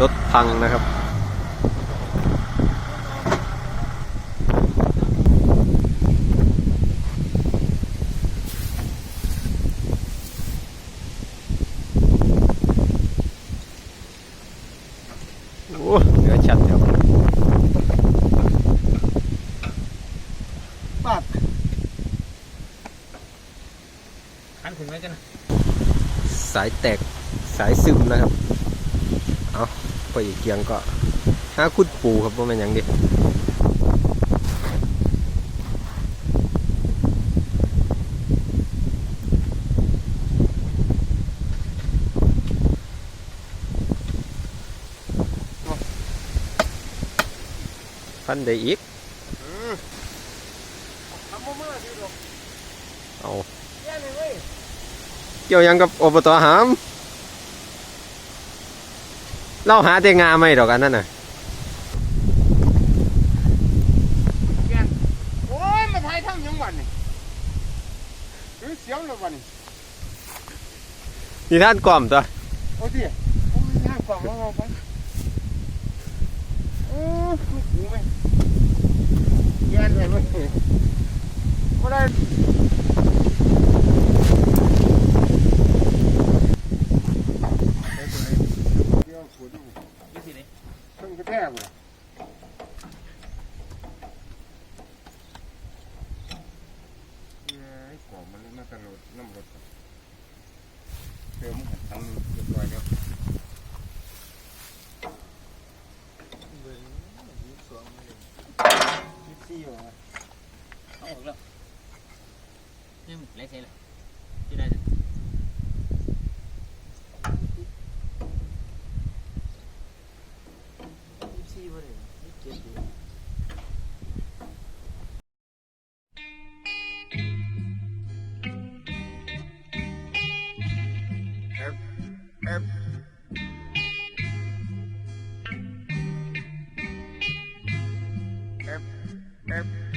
รถพังนะครับ โอ้เหนือชัดครับปัดขันขึ้นไว้กันนะสายแตกสายซึมนะครับ เอาไปอีกเกียงก็หาคุดปูครับว่ามันหยังดิพันได้อีกทำมาเมื่อดีหรอกเอาแย่เลยเว้ยเกี่ยวหยังกับอบตหาม เล่าหาแต่งาไม่ดอกอันนั้นน่ะแย่โอ้ยมาถ่ายทำยังวันนี่หรือเสียงเลยวันนี่นี่ท่านกล่อมตัวโอ้ดิโอ้ยย่างกล่องเราไปเออลูกหูไหมแย่เลยเว้ยไม่ได้เดี๋ ยวขวดดูยี่สิบเลยเครื่องกระแทกเลยเอ้ยกล่องมันเลยมาตลอดน้ำรถเติมหันทั้งเรียบร้อยแล้วยี่สิบสี่เหรอเอาออกแล้วนี่มันไรใช่เลยที่ได้ Erp. Erp. Erp.